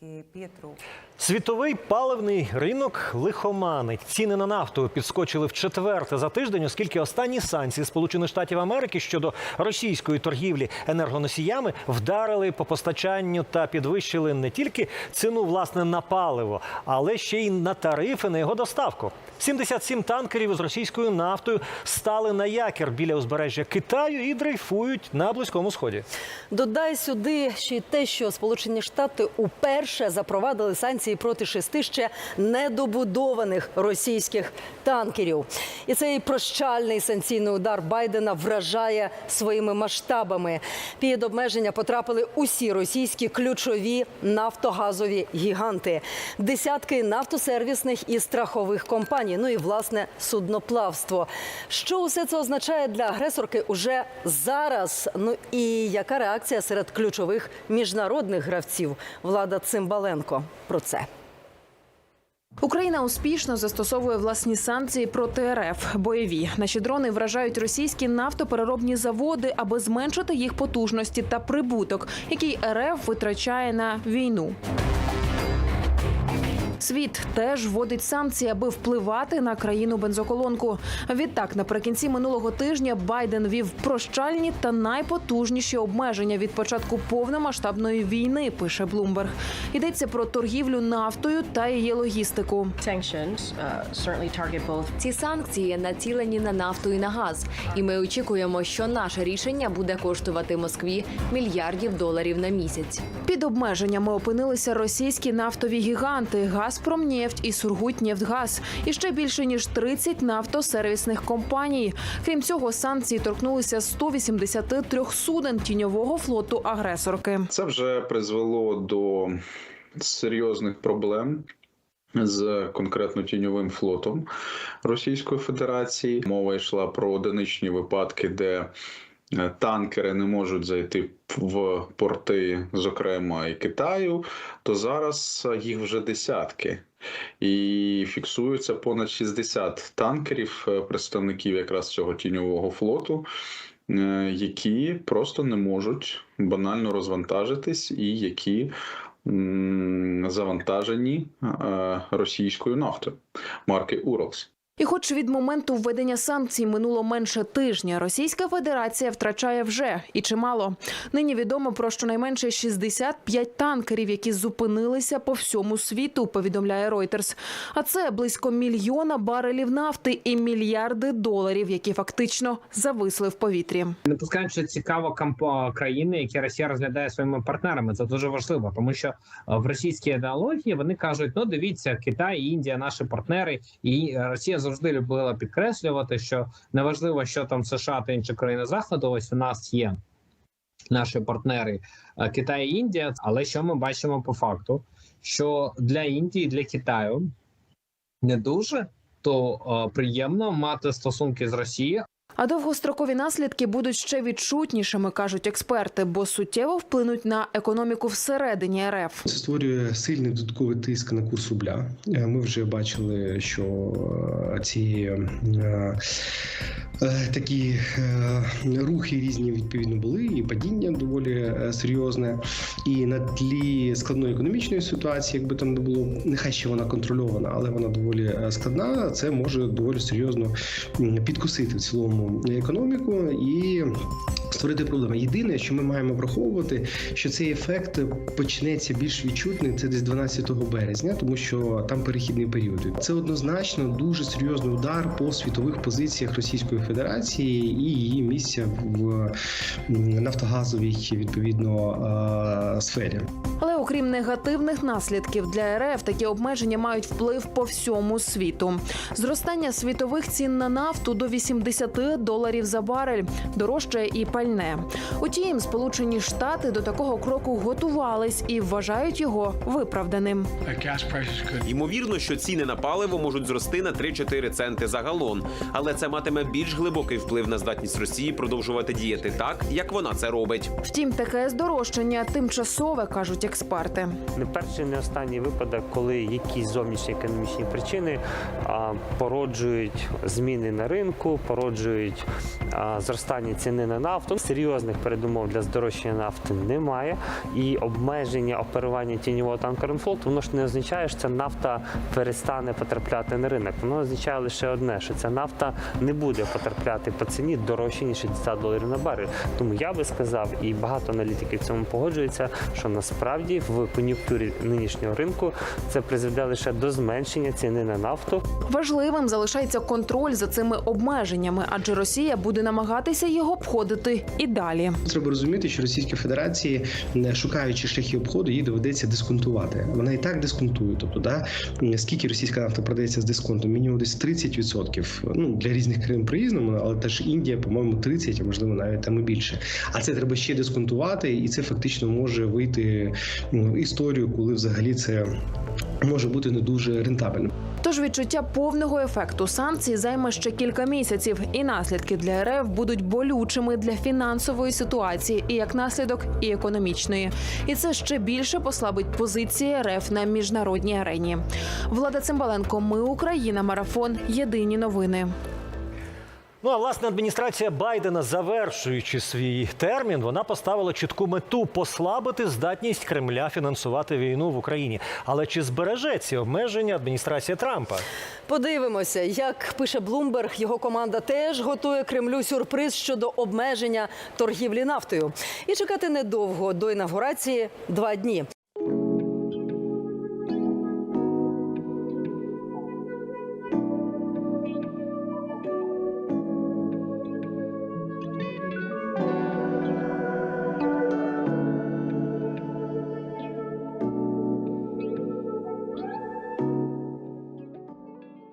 que Pietro Світовий паливний ринок лихоманить. Ціни на нафту підскочили в четверте за тиждень, оскільки останні санкції Сполучених Штатів Америки щодо російської торгівлі енергоносіями вдарили по постачанню та підвищили не тільки ціну власне на паливо, але ще й на тарифи на його доставку. 77 танкерів із російською нафтою стали на якір біля узбережжя Китаю і дрейфують на близькому сході. Додай сюди ще й те, що Сполучені Штати уперше запровадили санкції проти шести ще недобудованих російських танкерів. І цей прощальний санкційний удар Байдена вражає своїми масштабами. Під обмеження потрапили усі російські ключові нафтогазові гіганти, десятки нафтосервісних і страхових компаній. Ну і власне судноплавство. Що усе це означає для агресорки уже зараз? Ну і яка реакція серед ключових міжнародних гравців? Влада Цимбаленко про це. Україна успішно застосовує власні санкції проти РФ. Бойові наші дрони вражають російські нафтопереробні заводи, аби зменшити їх потужності та прибуток, який РФ витрачає на війну. Світ теж вводить санкції, аби впливати на країну бензоколонку. Відтак, наприкінці минулого тижня Байден вів прощальні та найпотужніші обмеження від початку повномасштабної війни. Пише Блумберг. Йдеться про торгівлю нафтою та її логістику. Uh, Ці санкції націлені на нафту і на газ, і ми очікуємо, що наше рішення буде коштувати Москві мільярдів доларів на місяць. Під обмеженнями опинилися російські нафтові гіганти Газпромнефть і Сургутнефтгаз, і ще більше ніж 30 нафтосервісних компаній. Крім цього, санкції торкнулися 183 суден тіньового флоту агресорки. Це вже призвело до серйозних проблем. З конкретно тіньовим флотом Російської Федерації мова йшла про одиничні випадки, де танкери не можуть зайти в порти, зокрема і Китаю, то зараз е, їх вже десятки. І фіксується понад 60 танкерів, е, представників якраз цього тіньового флоту, е, які просто не можуть банально розвантажитись, і які завантажені е, російською нафтою марки Уралс. І, хоч від моменту введення санкцій минуло менше тижня, Російська Федерація втрачає вже і чимало. Нині відомо про щонайменше 65 танкерів, які зупинилися по всьому світу. Повідомляє Reuters. А це близько мільйона барелів нафти і мільярди доларів, які фактично зависли в повітрі. не пускають, що цікаво кампо країни, які Росія розглядає своїми партнерами. Це дуже важливо, тому що е, в російській ідеології вони кажуть: ну дивіться, Китай, Індія, наші партнери, і Росія завжди любила підкреслювати, що неважливо, що там США та інші країни заходу. Ось у нас є наші партнери е, Китай і Індія. Але що ми бачимо по факту? Що для Індії, для Китаю не дуже то е, приємно мати стосунки з Росією, А довгострокові наслідки будуть ще відчутнішими, кажуть експерти, бо суттєво вплинуть на економіку всередині РФ. Це створює сильний додатковий тиск на курс рубля. Е, Ми вже бачили, що е, ці е, такі рухи різні відповідно були, і падіння доволі серйозне. І на тлі складної економічної ситуації, якби там не було, нехай ще вона контрольована, але вона доволі складна. Це може доволі серйозно м, підкосити в цілому економіку і створити проблеми. Єдине, що ми маємо враховувати, що цей ефект почнеться більш відчутний це десь 12 березня, тому що там перехідний період. Це однозначно дуже серйозний удар по світових позиціях Російської Федерації і її місця в нафтогазовій відповідно сфері. Але окрім негативних наслідків для РФ, такі обмеження мають вплив по всьому світу. Зростання світових цін на нафту до 80 доларів за барель дорожче і пальне. Утім, Сполучені Штати до такого кроку готувались і вважають його виправданим. Ймовірно, що ціни на паливо можуть зрости на 3-4 центи за галон, але це матиме більш глибокий вплив на здатність Росії продовжувати діяти так, як вона це робить. Втім, таке здорожчання тимчасове, кажуть експерти. не перший, не останній випадок, коли якісь зовнішні економічні причини а, породжують зміни на ринку, породжують а, зростання ціни на нафту. Нафту. Серйозних передумов для здорожчання нафти немає. І обмеження оперування тіньового танкерного флоту воно ж не означає, що ця нафта перестане потрапляти на ринок. Воно означає лише одне, що ця нафта не буде потрапляти по ціні дорожче ніж 60 доларів на барель. Тому я би сказав, і багато аналітиків в цьому погоджуються, що насправді в кон'юнктурі нинішнього ринку це призведе лише до зменшення ціни на нафту. Важливим залишається контроль за цими обмеженнями, адже Росія буде намагатися його обходити і далі. Треба розуміти, що Російській Федерації, не шукаючи шляхи обходу, їй доведеться дисконтувати. Вона і так дисконтує. Тобто, да, скільки російська нафта продається з дисконтом? Мінімум десь 30%. Ну для різних країн по-різному, але теж Індія, по-моєму, 30, а можливо навіть там і більше. А це треба ще дисконтувати, і це фактично може вийти в історію, коли взагалі це може бути не дуже рентабельним. Тож відчуття повного ефекту санкцій займе ще кілька місяців, і наслідки для РФ будуть болючими для фінансової ситуації, і як наслідок, і економічної. І це ще більше послабить позиції РФ на міжнародній арені. Влада Цимбаленко, ми Україна, марафон. Єдині новини. Ну а власне адміністрація Байдена, завершуючи свій термін, вона поставила чітку мету послабити здатність Кремля фінансувати війну в Україні. Але чи збереже ці обмеження адміністрація Трампа? Подивимося, як пише Блумберг, його команда теж готує Кремлю сюрприз щодо обмеження торгівлі нафтою. І чекати недовго до інавгурації два дні.